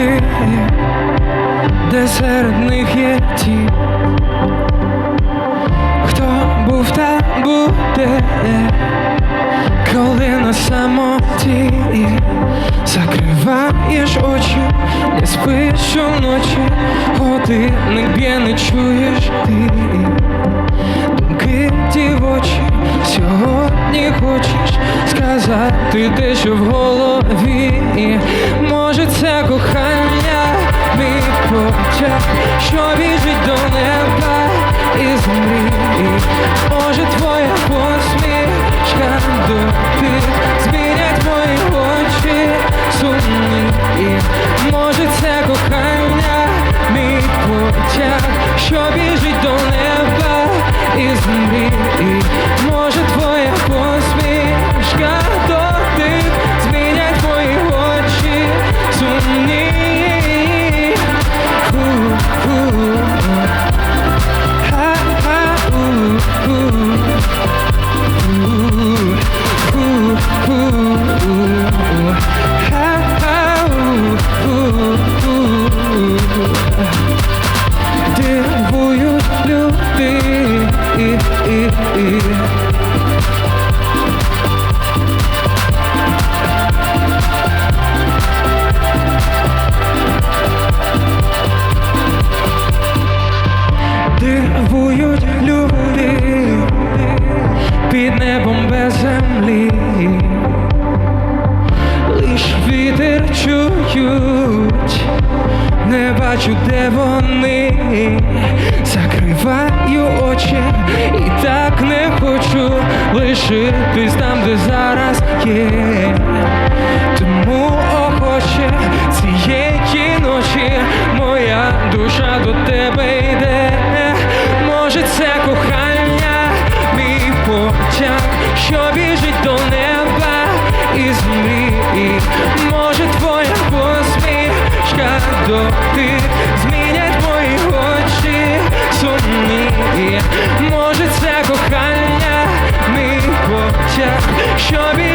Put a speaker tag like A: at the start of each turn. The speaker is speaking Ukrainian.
A: світи, де серед них є ті, хто був та буде, коли на самоті закриваєш очі, не спиш уночі, годинник б'є, не чуєш ти, ті в очі, сьогодні хочеш сказати те, що в голову. 却比。Де вони, закриваю очі і так не хочу лишитись там, де зараз є. Chubby.